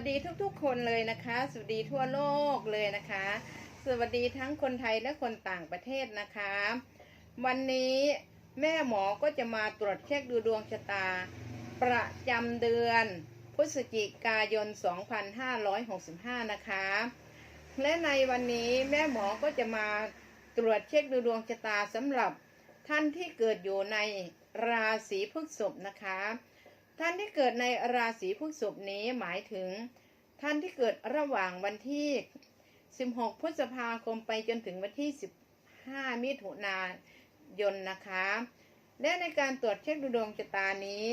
วัสดีทุกๆ คนเลยนะคะ สวัสดีทั่วโลกเลยนะคะ สวัสดีทั้งคนไทยและคนต่างประเทศนะคะ วันนี้แม่หมอก็จะมาตรวจเช็คดูดวงชะตา ประจำเดือน พฤศจิกายน 2565 นะคะ และในวันนี้แม่หมอก็จะมาตรวจเช็คดูดวงชะตาสำหรับท่านที่เกิดอยู่ในราศีพฤษภนะคะ ท่านที่เกิดในราศีพฤษภนี้หมายถึง ท่านที่เกิดระหว่างวันที่ 16 พฤษภาคมไปจนถึงวันที่ 15 มิถุนายนนะคะ และในการตรวจเช็คดูดวงชะตานี้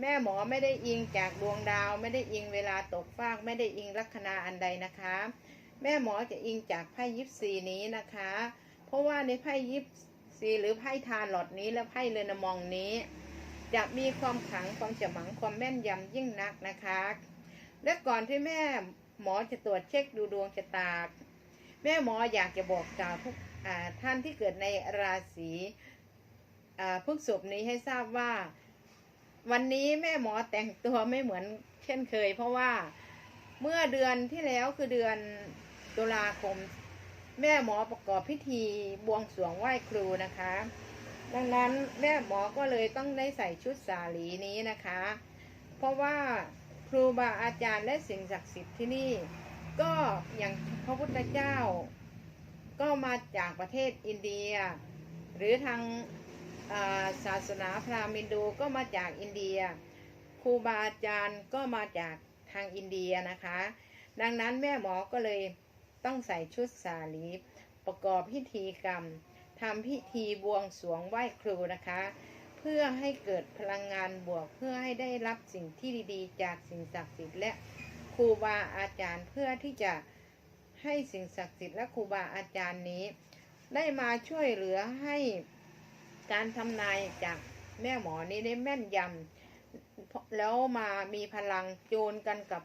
แม่หมอไม่ได้อิงจากดวงดาว ไม่ได้อิงเวลาตกฟากไม่ได้อิงลัคนาอันใดนะคะ แม่หมอจะอิงจากไพ่ยิปซีนี้นะคะ เพราะว่าในไพ่ยิปซีหรือไพ่ทานหลอดนี้และไพ่เรนมองนี้ จะมีความขังความฉมังความแม่นยำยิ่งนักนะคะ และก่อนที่แม่หมอจะตรวจเช็คดูดวงชะตา แม่หมออยากจะบอกกล่าวทุกอ่าท่านที่เกิดในราศีพฤษภนี้ให้ทราบว่า วันนี้แม่หมอแต่งตัวไม่เหมือนเช่นเคย เพราะว่าเมื่อเดือนที่แล้วคือเดือนตุลาคม แม่หมอประกอบพิธีบวงสรวงไหว้ครูนะคะ ดังนั้นแม่หมอก็เลยต้องได้ใส่ชุดสาลีนี้นะคะ เพราะว่าครูบาอาจารย์และสิ่งศักดิ์สิทธิ์ที่นี่ ก็อย่างพระพุทธเจ้า ก็มาจากประเทศอินเดีย หรือทางาศาสนาพราหมณ์ฮินดูก็มาจากอินเดีย ครูบาอาจารย์ก็มาจากทางอินเดียนะคะ ดังนั้นแม่หมอก็เลยต้องใส่ชุดสาลีประกอบพิธีกรรม ทำพิธีบวงสรวงไหว้ครูนะคะ เพื่อให้เกิดพลังงานบวกเพื่อให้ได้รับสิ่งที่ดีๆ จากสิ่งศักดิ์สิทธิ์และครูบาอาจารย์เพื่อที่จะให้สิ่งศักดิ์สิทธิ์และครูบาอาจารย์นี้ ได้มาช่วยเหลือให้การทำนายจากแม่หมอนี้ได้แม่นยำแล้วมามีพลังโจนกันกับ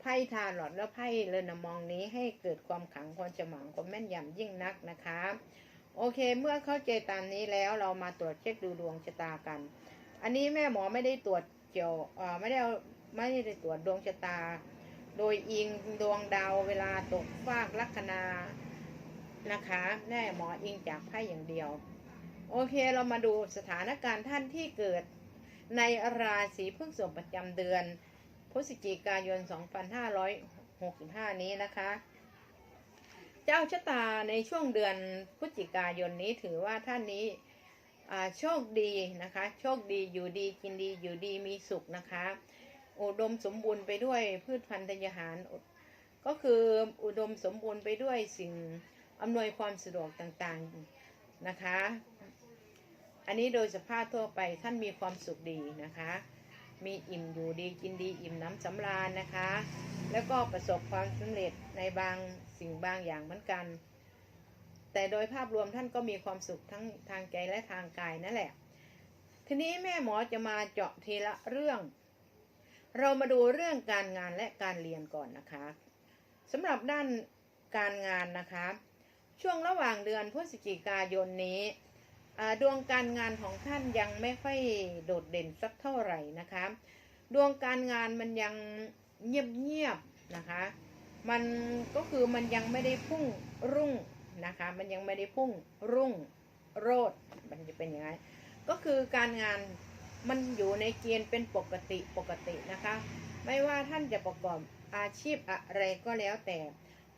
ไพ่ทาหลอดและไพ่เรนมองนี้ให้เกิดความขลังความฉมังความแม่นยำยิ่งนักนะคะ โอเค เมื่อเข้าใจตามนี้แล้วเรามาตรวจเช็คดูดวงชะตากัน อันนี้แม่หมอไม่ได้ตรวจเกี่ยวไม่ได้ไม่ได้ตรวจดวงชะตา โดยอิงดวงดาวเวลาตกฟากลัคนานะคะแม่หมออิงจากไพ่อย่างเดียว โอเคเรามาดูสถานการณ์ท่านที่เกิดในราศีพฤษภประจำเดือนพฤศจิกายน 2565 นี้นะคะ เจ้าชะตาในช่วงเดือนพฤศจิกายนนี้ถือว่าท่านนี้โชคดีนะคะ โชคดีอยู่ดีกินดีอยู่ดีมีสุขนะคะอุดมสมบูรณ์ไปด้วยพืชพันธุ์ธัญญาหาร ก็คืออุดมสมบูรณ์ไปด้วยสิ่งอำนวยความสะดวกต่างๆนะคะ อันนี้โดยสภาพทั่วไปท่านมีความสุขดีนะคะ มีอิ่มอยู่ดีกินดีอิ่มน้ำสำราญนะคะ แล้วก็ประสบความสำเร็จในบาง สิ่งบางอย่างเหมือนกัน แต่โดยภาพรวมท่านก็มีความสุขทั้งทางใจและทางกายนั่นแหละ ทีนี้แม่หมอจะมาเจาะทีละเรื่อง เรามาดูเรื่องการงานและการเรียนก่อนนะคะสำหรับด้านการงานนะคะ ช่วงระหว่างเดือนพฤศจิกายนนี้ดวงการงานของท่านยังไม่ค่อยโดดเด่นสักเท่าไหร่นะคะ ดวงการงานมันยังเงียบๆนะคะ มันก็คือมันยังไม่ได้พุ่งรุ่งนะคะ มันยังไม่ได้พุ่งรุ่งโรดมันจะเป็นยังไงก็คือการงานมันอยู่ในเกณฑ์เป็นปกติปกตินะคะ ไม่ว่าท่านจะประกอบอาชีพอะไรก็แล้วแต่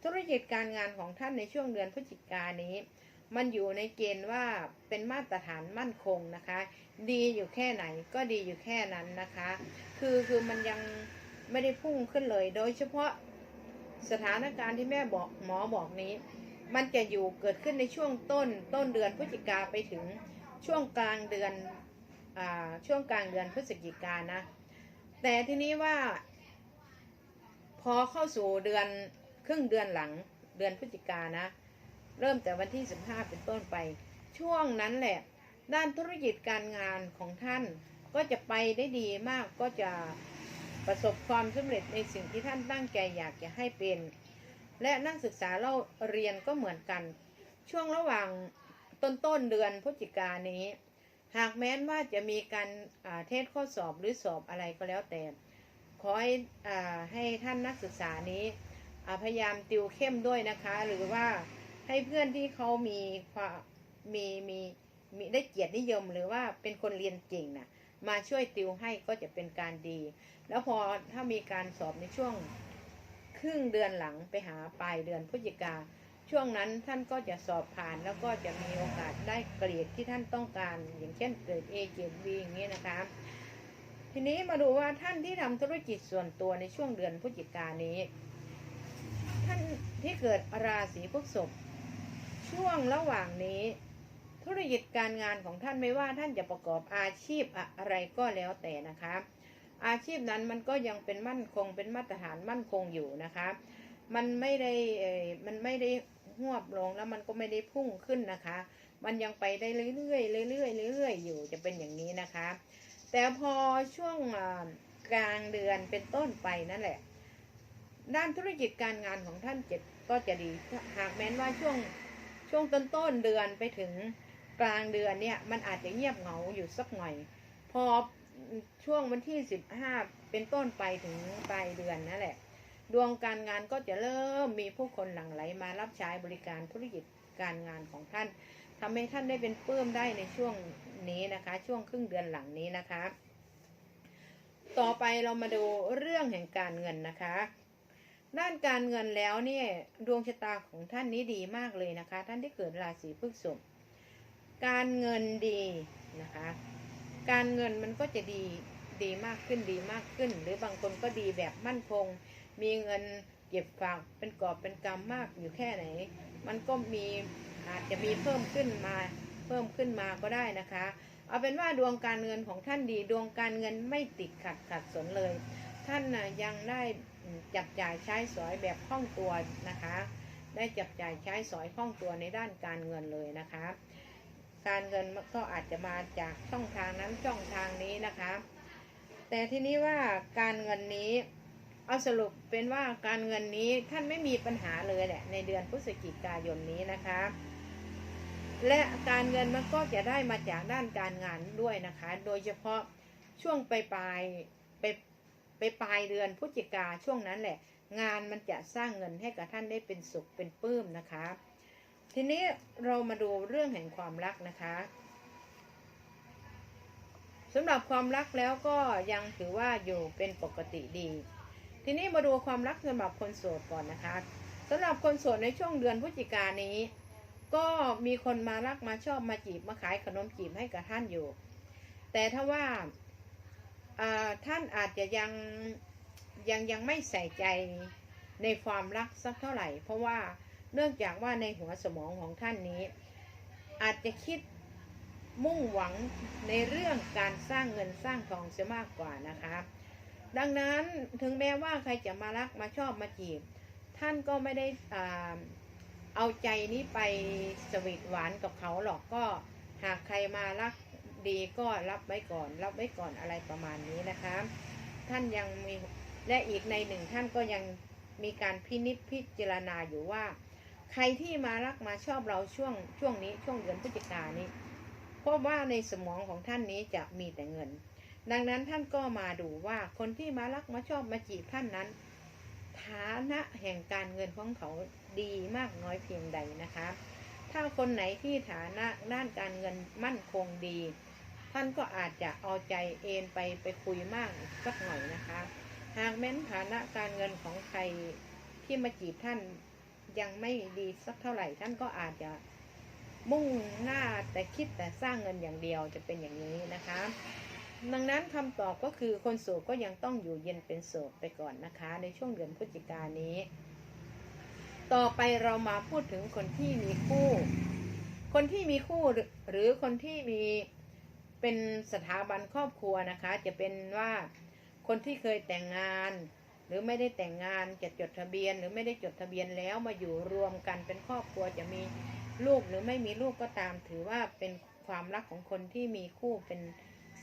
ธุรกิจการงานของท่านในช่วงเดือนพฤศจิกายนนี้ มันอยู่ในเกณฑ์ว่าเป็นมาตรฐานมั่นคงนะคะ ดีอยู่แค่ไหนก็ดีอยู่แค่นั้นนะคะ คือคือมันยังไม่ได้พุ่งขึ้นเลย โดยเฉพาะ สถานการณ์ที่แม่บอกหมอบอกนี้ มันจะอยู่เกิดขึ้นในช่วงต้นต้นเดือนพฤศจิกาไปถึงช่วงกลางเดือนอช่วงกลางเดือนพฤศจิกานะ แต่ทีนี้ว่า พอเข้าสู่เดือนครึ่งเดือนหลังเดือนพฤศจิกานะ เริ่มแต่วันที่ 15 เป็นต้นไป ช่วงนั้นแหละ ด้านธุรกิจการงานของท่านก็จะไปได้ดีมากก็จะ ประสบความสำเร็จในสิ่งที่ท่านตั้งใจอยากจะให้เป็น และนักศึกษาเราเรียนก็เหมือนกัน ช่วงระหว่างต้นต้นเดือนพฤศจิกายนนี้ หากแม้นว่าจะมีการเทศข้อสอบหรือสอบอะไรก็แล้วแต่ ขอให้ให้ท่านนักศึกษานี้พยายามติวเข้มด้วยนะคะ หรือว่าให้เพื่อนที่เขามีความมีมีมีได้เกียรตินิยม หรือว่าเป็นคนเรียนเก่งน่ะ มาช่วยติวให้ก็จะเป็นการดี แล้วพอถ้ามีการสอบในช่วงครึ่งเดือนหลังไปหาปลายเดือนพฤศจิกา ช่วงนั้นท่านก็จะสอบผ่านแล้วก็จะมีโอกาสได้เกรดที่ท่านต้องการ อย่างเช่นเกรด A เกรด B อย่างนี้นะคะ ทีนี้มาดูว่าท่านที่ทำธุรกิจส่วนตัวในช่วงเดือนพฤศจิกานนี้ ท่านที่เกิดราศีพฤษภช่วงระหว่างนี้ ธุรกิจการงานของท่านไม่ว่าท่านจะประกอบอาชีพอะไรก็แล้วแต่นะคะ อาชีพนั้นมันก็ยังเป็นมั่นคงเป็นมาตรฐานมั่นคงอยู่นะคะ มันไม่ได้เออมันไม่ได้หวบลงแล้วมันก็ไม่ได้พุ่งขึ้นนะคะ มันยังไปได้เรื่อยๆเรื่อยๆเรื่อยๆอยู่จะเป็นอย่างนี้นะคะ แต่พอช่วงกลางเดือนเป็นต้นไปนั่นแหละ ด้านธุรกิจการงานของท่านเจ็ดก็จะดีหากแม้นว่าช่วงช่วงต้นต้นๆเดือนไปถึง กลางเดือนเนี่ยมันอาจจะเงียบเหงาอยู่สักหน่อย พอช่วงวันที่สิบห้าเป็นต้นไปถึงปลายเดือนนั่นแหละ ดวงการงานก็จะเริ่มมีผู้คนหลั่งไหลมารับใช้บริการธุรกิจการงานของท่านทำให้ท่านได้เป็นปลื้มได้ในช่วงนี้นะคะ ช่วงครึ่งเดือนหลังนี้นะคะ ต่อไปเรามาดูเรื่องแห่งการเงินนะคะด้านการเงินแล้วเนี่ยดวงชะตาของท่านนี้ดีมากเลยนะคะ ท่านที่เกิดราศีพฤษภ การเงินดีนะคะ การเงินมันก็จะดีดีมากขึ้นดีมากขึ้น หรือบางคนก็ดีแบบมั่นคง มีเงินเก็บฝากเป็นกอบเป็นกำมากอยู่แค่ไหน มันก็มีอาจจะมีเพิ่มขึ้นมาเพิ่มขึ้นมาก็ได้นะคะ เอาเป็นว่าดวงการเงินของท่านดี ดวงการเงินไม่ติดขัดขัดสนเลย ท่านนะยังได้จับจ่ายใช้สอยแบบคล่องตัวนะคะ ได้จับจ่ายใช้สอยคล่องตัวในด้านการเงินเลยนะคะ การเงินก็อาจจะมาจากช่องทางนั้นช่องทางนี้นะคะ แต่ทีนี้ว่าการเงินนี้เอาสรุปเป็นว่าการเงินนี้ท่านไม่มีปัญหาเลยแหละในเดือนพฤศจิกายนนี้นะคะ และการเงินมันก็จะได้มาจากด้านการงานด้วยนะคะ โดยเฉพาะช่วงปลายปลายไปไปปลายเดือนพฤศจิกาช่วงนั้นแหละ งานมันจะสร้างเงินให้กับท่านได้เป็นสุขเป็นปลื้มนะคะ ทีนี้เรามาดูเรื่องแห่งความรักนะคะสำหรับความรักแล้วก็ยังถือว่าอยู่เป็นปกติดี ทีนี้มาดูความรักสำหรับคนโสดก่อนนะคะสำหรับคนโสดในช่วงเดือนพฤศจิกายนี้ ก็มีคนมารักมาชอบมาจีบมาขายขนมจีบให้กับท่านอยู่ แต่ถ้าว่าท่านอาจจะยังยังยังไม่ใส่ใจในความรักสักเท่าไหร่ เพราะว่า เนื่องจากว่าในหัวสมองของท่านนี้ อาจจะคิดมุ่งหวังในเรื่องการสร้างเงินสร้างทองเสียมากกว่านะคะ ดังนั้นถึงแม้ว่าใครจะมารักมาชอบมาจีบ ท่านก็ไม่ได้อ่าเอาใจนี้ไปสวีทหวานกับเขาหรอกก็หากใครมารักดีก็รับไว้ก่อน รับไว้ก่อนอะไรประมาณนี้นะคะ ท่านยังมีและอีกในหนึ่งท่านก็ยังมีการพินิจพิจารณาอยู่ว่า ใครที่มารักมาชอบเราช่วงช่วงนี้ช่วงเดือนพฤศจิกานนี้ เพราะว่าในสมองของท่านนี้จะมีแต่เงิน ดังนั้นท่านก็มาดูว่าคนที่มารักมาชอบมาจีบท่านนั้น ฐานะแห่งการเงินของเขาดีมากน้อยเพียงใดนะคะ ถ้าคนไหนที่ฐานะด้านการเงินมั่นคงดี ท่านก็อาจจะเอาใจเอ็นไปไปคุยมากสักหน่อยนะคะ หากแม้นฐานะการเงินของใครที่มาจีบท่าน ยังไม่ดีสักเท่าไหร่ ท่านก็อาจจะมุ่งหน้าแต่คิดแต่สร้างเงินอย่างเดียวจะเป็นอย่างนี้นะคะ ดังนั้นคำตอบก็คือคนโสดก็ยังต้องอยู่เย็นเป็นโสดไปก่อนนะคะ ในช่วงเดือนพฤศจิกายนนี้ ต่อไปเรามาพูดถึงคนที่มีคู่ คนที่มีคู่หรือคนที่มีเป็นสถาบันครอบครัวนะคะ จะเป็นว่าคนที่เคยแต่งงาน หรือไม่ได้แต่งงานจะจดทะเบียน หรือไม่ได้จดทะเบียนแล้วมาอยู่รวมกันเป็นครอบครัวจะมีลูกหรือไม่มีลูกก็ตาม ถือว่าเป็นความรักของคนที่มีคู่เป็น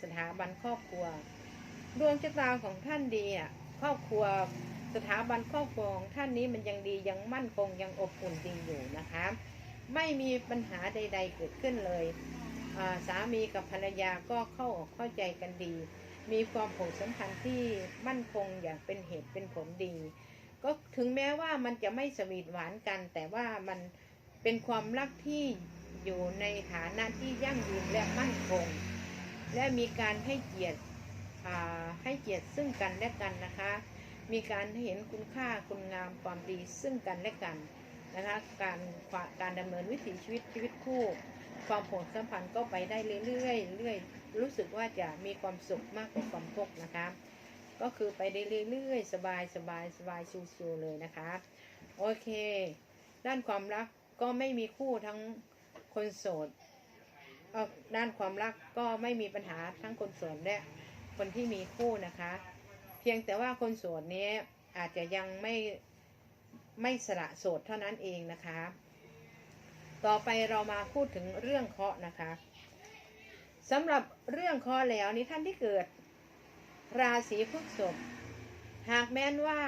สถาบันครอบครัวดวงชะตาของท่านดีอะครอบครัวสถาบันครอบครัวของท่านนี้มันยังดียังมั่นคงยังอบอุ่นดีอยู่นะคะ ไม่มีปัญหาใด ๆ เกิดขึ้นเลยสามีกับภรรยาก็เข้าอกเข้าใจกันดี มีความผูกสัมพันธ์ที่มั่นคงอย่างเป็นเหตุเป็นผลดี ก็ถึงแม้ว่ามันจะไม่สวีทหวานกัน แต่ว่ามันเป็นความรักที่อยู่ในฐานะที่ยั่งยืนและมั่นคง และมีการให้เกียรติให้เกียรติซึ่งกันและกันนะคะ มีการเห็นคุณค่าคุณงามความดีซึ่งกันและกันนะคะการการดำเนินวิถีชีวิตชีวิตคู่ ความผลสัมพันธ์ก็ไปได้เรื่อยๆเรื่อย รู้สึกว่าจะมีความสุขมากกว่าความทุกข์นะคะ ก็คือไปได้เรื่อยๆ สบายสบายสบายชิวๆเลยนะคะ โอเค ด้านความรักก็ไม่มีคู่ทั้งคนโสดด้านความรักก็ไม่มีปัญหาทั้งคนโสดและคนที่มีคู่นะคะ เพียงแต่ว่าคนโสดนี้อาจจะยังไม่ไม่สละโสดเท่านั้นเองนะคะ ต่อไปเรามาพูดถึงเรื่องเคาะนะคะ สำหรับเรื่องคราะห์แล้วนี่ท่านที่เกิด ราศีพฤษภหากแม้นว่า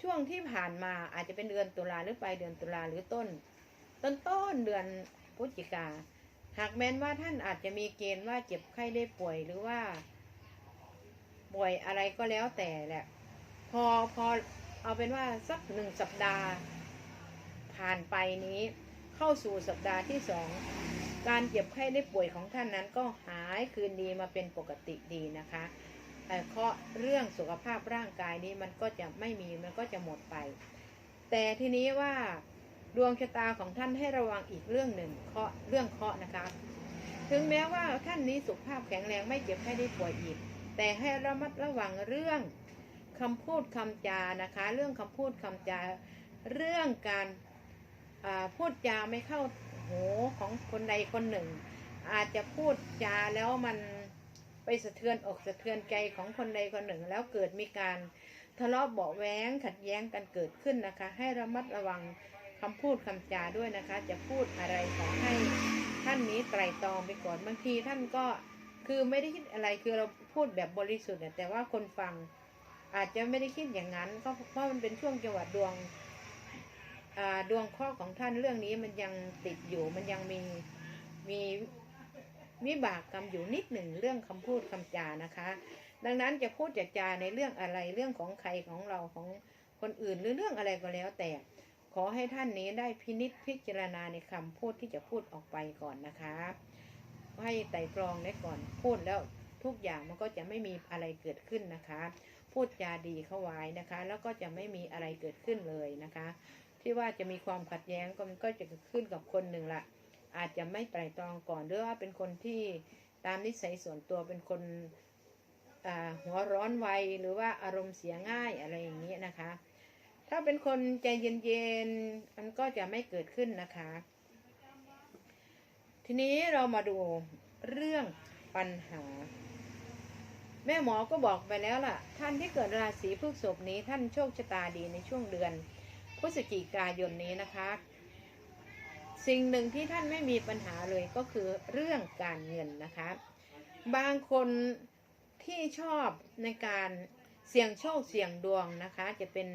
ช่วงที่ผ่านมาอาจจะเป็นเดือนตุลาหรือปลายเดือนตุลาหรือต้น ต้นต้นเดือนพฤศจิกา หากแม้นว่าท่านอาจจะมีเกณฑ์ว่าเจ็บไข้ได้ป่วยหรือว่า ป่วยอะไรก็แล้วแต่แหละ พอพอเอาเป็นว่าสักหนึ่งสัปดาห์ ผ่านไปนี้เข้าสู่สัปดาห์ที่สอง การเจ็บไข้ได้ป่วยของท่านนั้นก็หายคืนดีมาเป็นปกติดีนะคะแต่เคราะเรื่องสุขภาพร่างกายนี้มันก็จะไม่มีมันก็จะหมดไป แต่ทีนี้ว่าดวงชะตาของท่านให้ระวังอีกเรื่องหนึ่งเคราะเรื่องเคราะนะคะ ถึงแม้ว่าท่านนี้สุขภาพแข็งแรงไม่เจ็บไข้ได้ป่วยอีก แต่ให้ระมัดระวังเรื่องคำพูดคำจานะคะ เรื่องคำพูดคำจา เรื่องการพูดจาไม่เข้า หูของคนใดคนหนึ่ง อาจจะพูดจาแล้วมันไปสะเทือนอกสะเทือนใจของคนใดคนหนึ่ง แล้วเกิดมีการทะเลาะเบาแว้งขัดแย้งกันเกิดขึ้นนะคะ ให้ระมัดระวังคำพูดคำจาด้วยนะคะ จะพูดอะไรขอให้ท่านนี้ไตรตรองไปก่อนบางทีท่านก็คือไม่ได้คิดอะไรคือเราพูดแบบบริสุทธิ์แต่ว่าคนฟังอาจจะไม่ได้คิดอย่างนั้นก็เพราะมันเป็นช่วงจังหวะดวง ดวงข้อของท่านเรื่องนี้มันยังติดอยู่มันยังมีมีวิบากกรรมอยู่นิดหนึ่งเรื่องคำพูดคำจานะคะ ดังนั้นจะพูดจะจาในเรื่องอะไรเรื่องของใครของเราของคนอื่นหรือเรื่องอะไรก็แล้วแต่ ขอให้ท่านนี้ได้พินิษพิจารณาในคำพูดที่จะพูดออกไปก่อนนะคะ ให้ไต่ตรองได้ก่อนพูดแล้วทุกอย่างมันก็จะไม่มีอะไรเกิดขึ้นนะคะ พูดจาดีเข้าไว้นะคะ แล้วก็จะไม่มีอะไรเกิดขึ้นเลยนะคะ ที่ว่าจะมีความขัดแย้งก็มันก็จะเกิดขึ้นกับคนหนึ่งละอาจจะไม่ไตร่ตรองก่อนหรือว่าเป็นคนที่ตามนิสัยส่วนตัวเป็นคนหัวร้อนไวหรือว่าอารมณ์เสียง่ายอะไรอย่างนี้นะคะ ถ้าเป็นคนใจเย็นๆมันก็จะไม่เกิดขึ้นนะคะ ทีนี้เรามาดูเรื่องปัญหา แม่หมอก็บอกไปแล้วล่ะ ท่านที่เกิดราศีพฤษภนี้ท่านโชคชะตาดีในช่วงเดือน พฤศจิกายนนี้นะคะ สิ่งหนึ่งที่ท่านไม่มีปัญหาเลยก็คือเรื่องการเงินนะคะ บางคนที่ชอบในการเสี่ยงโชคเสี่ยงดวงนะคะ จะเป็น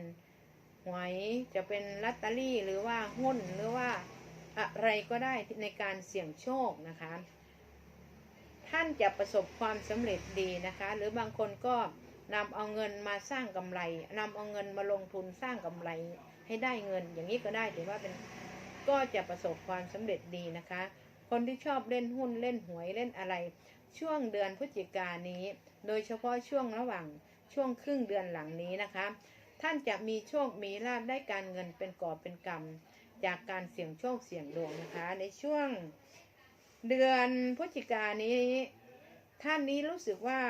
หวยจะเป็นลอตเตอรี่หรือว่าหุ้นหรือว่าอะไรก็ได้ในการเสี่ยงโชคนะคะ ท่านจะประสบความสำเร็จดีนะคะ หรือบางคนก็นำเอาเงินมาสร้างกำไรนำเอาเงินมาลงทุนสร้างกำไร ให้ได้เงิน อย่างนี้ก็ได้ถือว่าเป็นก็จะประสบความสำเร็จดีนะคะ คนที่ชอบเล่นหุ้นเล่นหวยเล่นอะไร ช่วงเดือนพฤศจิกานี้ โดยเฉพาะช่วงระหว่างช่วงครึ่งเดือนหลังนี้นะคะ ท่านจะมีโชคมีลาภได้การเงินเป็นกอบเป็นกำจากการเสี่ยงโชคเสี่ยงดวงนะคะ ในช่วงเดือนพฤศจิกานนี้ ท่านนี้รู้สึกว่า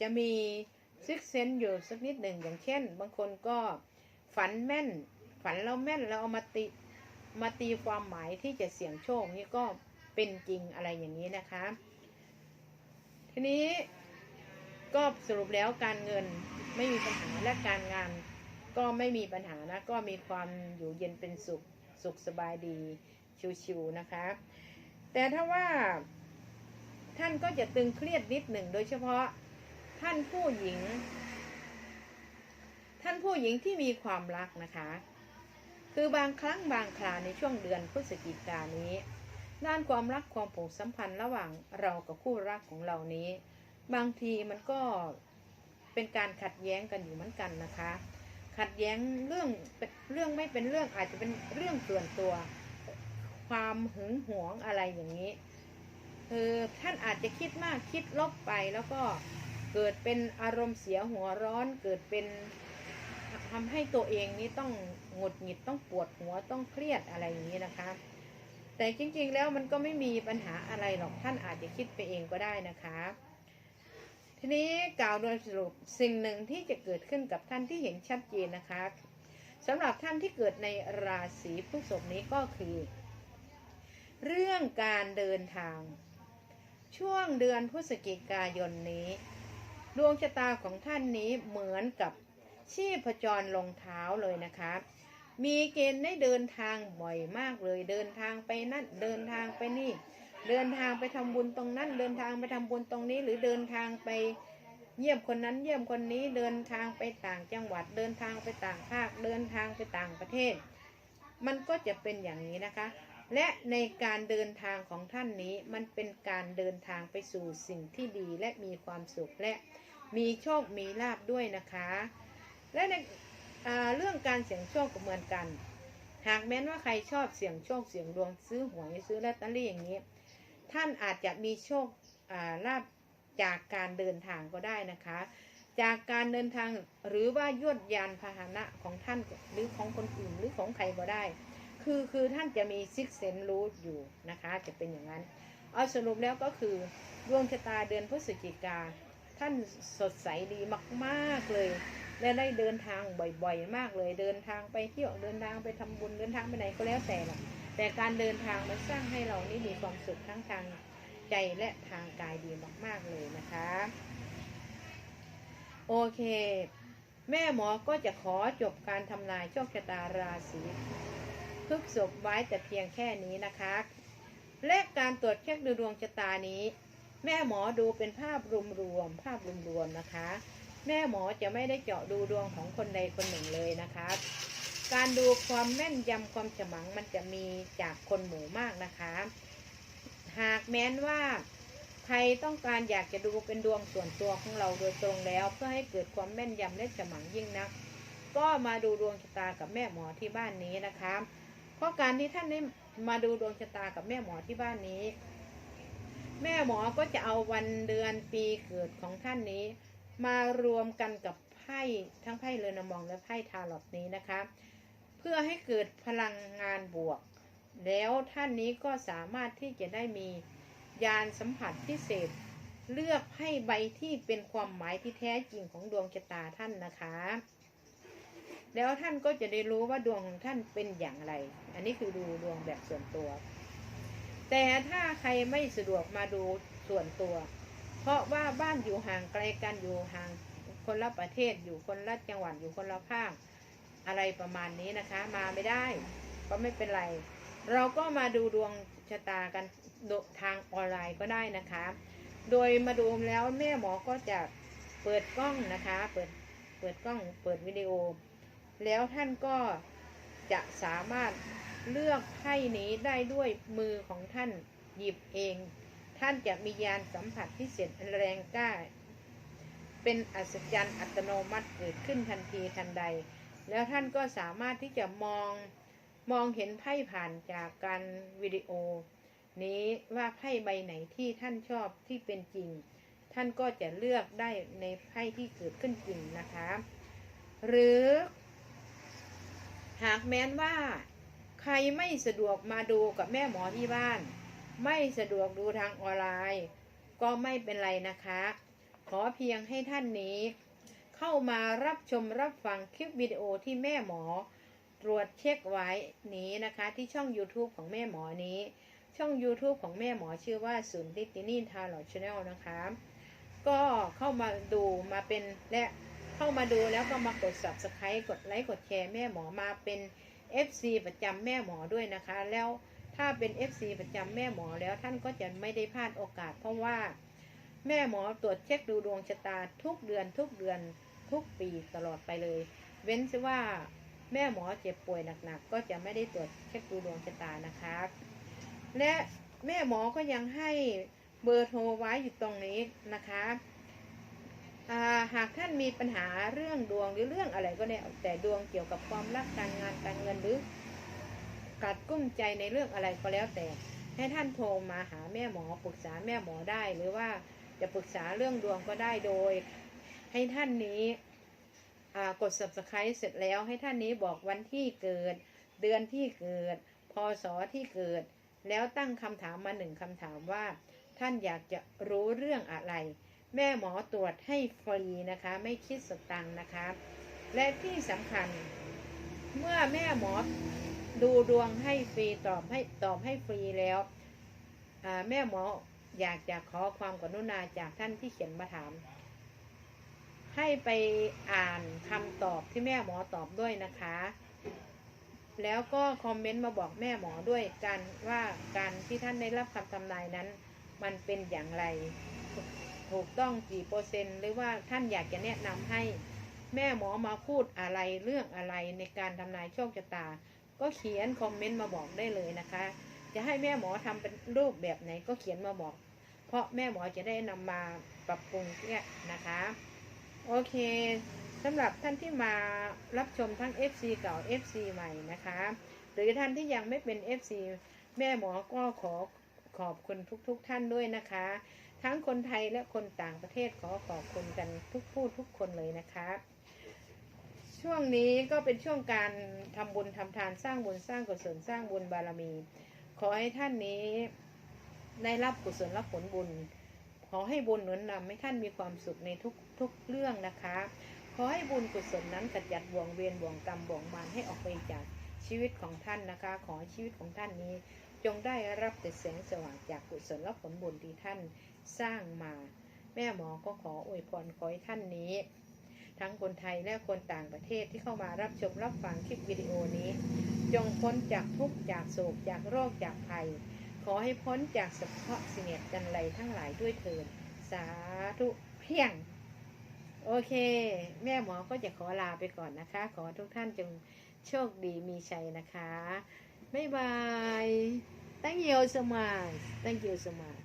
จะมีซิกเซนอยู่สักนิดหนึ่งอย่างเช่น บางคนก็ ฝันแม่น ฝันเราแม่นแล้วเอามาตีมาตีความหมายที่จะเสี่ยงโชคนี่ก็เป็นจริงอะไรอย่างนี้นะคะ ทีนี้ก็สรุปแล้วการเงินไม่มีปัญหาและการงานก็ไม่มีปัญหานะก็มีความอยู่เย็นเป็นสุขสุขสบายดีชิวๆนะคะ แต่ถ้าว่าท่านก็จะตึงเครียดนิดหนึ่งโดยเฉพาะท่านผู้หญิง ท่านผู้หญิงที่มีความรักนะคะ คือบางครั้งบางคราในช่วงเดือนพฤศจิกายนนี้ ด้านความรักความผูกสัมพันธ์ระหว่างเรากับคู่รักของเรานี้ บางทีมันก็เป็นการขัดแย้งกันอยู่เหมือนกันนะคะ ขัดแย้งเรื่องเป็นเรื่องไม่เป็นเรื่องอาจจะเป็นเรื่องส่วนตัว ความหึงหวงอะไรอย่างนี้คือท่านอาจจะคิดมากคิดลบไปแล้วก็เกิดเป็นอารมณ์เสียหัวร้อนเกิดเป็น ทำให้ตัวเองนี้ต้องหงุดหงิดต้องปวดหัวต้องเครียดอะไรอย่างนี้นะคะ แต่จริงๆแล้วมันก็ไม่มีปัญหาอะไรหรอกท่านอาจจะคิดไปเองก็ได้นะคะ ทีนี้กล่าวโดยสรุปสิ่งหนึ่งที่จะเกิดขึ้นกับท่านที่เห็นชัดเจนนะคะสำหรับท่านที่เกิดในราศีพฤษภนี้ก็คือ เรื่องการเดินทาง ช่วงเดือนพฤศจิกายนนี้ ดวงชะตาของท่านนี้เหมือนกับ ชีพจรลงเท้าเลยนะคะ มีเกณฑ์ได้เดินทางบ่อยมากเลย เดินทางไปนั่นเดินทางไปนี่ เดินทางไปทำบุญตรงนั้น เดินทางไปทำบุญตรงนี้ หรือเดินทางไปเยี่ยมคนนั้นเยี่ยมคนนี้เดินทางไปต่างจังหวัด เดินทางไปต่างภาค เดินทางไปต่างประเทศ มันก็จะเป็นอย่างนี้นะคะ และในการเดินทางของท่านนี้มันเป็นการเดินทางไปสู่สิ่งที่ดีและมีความสุขและมีโชคมีลาบด้วยนะคะ และในเรื่องการเสี่ยงโชคก็เหมือนกัน หากแม้นว่าใครชอบเสี่ยงโชคเสี่ยงดวงซื้อหวยซื้อลอตเตอรี่อย่างนี้ ท่านอาจจะมีโชคลาบจากการเดินทางก็ได้นะคะ จากการเดินทางหรือว่ายวดยานพาหนะของท่านหรือของคนอื่นหรือของใครก็ได้ คือคือท่านจะมีซิกเซนรู้อยู่นะคะ จะเป็นอย่างนั้น เอาสรุปแล้วก็คือดวงชะตาเดือนพฤศจิกาท่านสดใสดีมาก ๆเลย และได้เดินทางบ่อยๆ มากเลย เดินทางไปเที่ยวเดินทางไปทำบุญเดินทางไปไหนก็แล้วแต่ละแต่การเดินทางมันสร้างให้เรานี่มีความสุขทั้งทางใจและทางกายดีมากๆเลยนะคะ โอเค แม่หมอก็จะขอจบการทำนายโชคชะตาราศีพฤกษบไว้แต่เพียงแค่นี้นะคะ และการตรวจเช็คดูดวงชะตานี้ แม่หมอดูเป็นภาพรวมๆภาพรวมๆนะคะ แม่หมอจะไม่ได้เจาะดูดวงของคนใดคนหนึ่งเลยนะคะการดูความแม่นยำความฉมังมันจะมีจากคนหมู่มากนะคะ หากแม้นว่าใครต้องการอยากจะดูเป็นดวงส่วนตัวของเราโดยตรงแล้ว เพื่อให้เกิดความแม่นยำและฉมังยิ่งนัก ก็มาดูดวงชะตากับแม่หมอที่บ้านนี้นะคะเพราะการที่ท่านได้มาดูดวงชะตากับแม่หมอที่บ้านนี้ แม่หมอก็จะเอาวันเดือนปีเกิดของท่านนี้ มารวมกันกับไพ่ทั้งไพ่เรนามองและไพ่ทาร์ลอตนี้นะคะ เพื่อให้เกิดพลังงานบวก แล้วท่านนี้ก็สามารถที่จะได้มียานสัมผัสพิเศษ เลือกไพ่ใบที่เป็นความหมายที่แท้จริงของดวงชะตาท่านนะคะ แล้วท่านก็จะได้รู้ว่าดวงของท่านเป็นอย่างไร อันนี้คือดูดวงแบบส่วนตัว แต่ถ้าใครไม่สะดวกมาดูส่วนตัว เพราะว่าบ้านอยู่ห่างไกลกันอยู่ห่างคนละประเทศอยู่คนละจังหวัดอยู่คนละภาคอะไรประมาณนี้นะคะ มาไม่ได้ก็ไม่เป็นไร เราก็มาดูดวงชะตากันทางออนไลน์ก็ได้นะคะ โดยมาดูแล้วแม่หมอก็จะเปิดกล้องนะคะ เปิดเปิดกล้องเปิดวิดีโอ แล้วท่านก็จะสามารถเลือกไพ่นี้ได้ด้วยมือของท่านหยิบเอง ท่านจะมียานสัมผัสพิเศษแรงกล้า เป็นอัศจรรย์อัตโนมัติเกิดขึ้นทันทีทันใด แล้วท่านก็สามารถที่จะมองมองเห็นไพ่ผ่านจากการวิดีโอ นี้ว่าไพ่ใบไหนที่ท่านชอบที่เป็นจริง ท่านก็จะเลือกได้ในไพ่ที่เกิดขึ้นจริงนะคะ หรือ หากแม้นว่า ใครไม่สะดวกมาดูกับแม่หมอที่บ้าน ไม่สะดวกดูทางออนไลน์ ก็ไม่เป็นไรนะคะ ขอเพียงให้ท่านนี้ เข้ามารับชมรับฟังคลิปวิดีโอที่แม่หมอ ตรวจเช็คไว้นี้นะคะ ที่ช่อง YouTube ของแม่หมอนี้ ช่อง YouTube ของแม่หมอชื่อว่าศูนย์ติตินีทาร์ลชแนลนะคะ ก็เข้ามาดูมาเป็นและเข้ามาดูแล้วก็มากด subscribe กดไลค์กดแชร์แม่หมอมาเป็น FC ประจำแม่หมอด้วยนะคะแล้ว ถ้าเป็น FC ประจำแม่หมอแล้วท่านก็จะไม่ได้พลาดโอกาส เพราะว่าแม่หมอตรวจเช็คดูดวงชะตาทุกเดือนทุกเดือนทุกปีตลอดไปเลย เว้นซะว่าแม่หมอเจ็บป่วยหนักๆ ก็จะไม่ได้ตรวจเช็คดูดวงชะตานะคะ และแม่หมอก็ยังให้เบอร์โทรไว้อยู่ตรงนี้นะคะหากท่านมีปัญหาเรื่องดวงหรือเรื่องอะไรก็แล้วแต่ดวงเกี่ยวกับความรักการงานการเงินหรือ กัดกุ้มใจในเรื่องอะไรก็แล้วแต่ ให้ท่านโทรมาหาแม่หมอปรึกษาแม่หมอได้ หรือว่าจะปรึกษาเรื่องดวงก็ได้โดย ให้ท่านนี้กด subscribe เสร็จแล้วให้ท่านนี้บอกวันที่เกิด เดือนที่เกิด พศที่เกิด แล้วตั้งคำถามมาหนึ่งคำถามว่า ท่านอยากจะรู้เรื่องอะไร แม่หมอตรวจให้ฟรีนะคะ ไม่คิดสตังค์นะคะ และที่สำคัญ เมื่อแม่หมอ ดูดวงให้ฟรีตอบให้ตอบให้ฟรีแล้วแม่หมออยากจะขอความกรุณาจากท่านที่เขียนมาถาม ให้ไปอ่านคำตอบที่แม่หมอตอบด้วยนะคะ แล้วก็คอมเมนต์มาบอกแม่หมอด้วยกันว่าการที่ท่านได้รับคำทำนายนั้น มันเป็นอย่างไร ถูกต้องกี่เปอร์เซ็นต์หรือว่าท่านอยากจะแนะนำให้แม่หมอมาพูดอะไรเรื่องอะไรในการทำนายโชคชะตา ก็เขียนคอมเมนต์มาบอกได้เลยนะคะ จะให้แม่หมอทำเป็นรูปแบบไหนก็เขียนมาบอก เพราะแม่หมอจะได้นำมาปรับปรุงเนี่ยนะคะ โอเคสำหรับท่านที่มารับชมทั้ง FC เก่า FC ใหม่นะคะ หรือท่านที่ยังไม่เป็น FC แม่หมอก็ขอขอบคุณทุกๆทท่านด้วยนะคะ ทั้งคนไทยและคนต่างประเทศขอขอบคุณกันทุกผู้ทุกคนเลยนะคะ ช่วงนี้ก็เป็นช่วงการทำบุญทำทานสร้างบุญสร้างกุศลสร้างบุญบารมี ขอให้ท่านนี้ได้รับกุศลรับผลบุญ ขอให้บุญหนุนนำให้ท่านมีความสุขในทุกทุกเรื่องนะคะ ขอให้บุญกุศลนั้นกระจัดบ่วงเวียนบ่วงกรรมบ่วงมารให้ออกไปจากชีวิตของท่านนะคะ ขอชีวิตของท่านนี้ จงได้รับแต่แสงสว่างจากกุศลและผลบุญที่ท่านสร้างมา แม่หมอก็ขออวยพรขอให้ท่านนี้ ทั้งคนไทยและคนต่างประเทศที่เข้ามารับชมรับฟังคลิปวิดีโอนี้ จงพ้นจากทุกข์จากโศกจากโรคจากภัย ขอให้พ้นจากสภาพเสียดจันไรทั้งหลายด้วยเถิดสาธุเพียง โอเค แม่หมอก็จะขอลาไปก่อนนะคะ ขอทุกท่านจงโชคดีมีชัยนะคะ บ๊ายบาย thank you so much thank you so much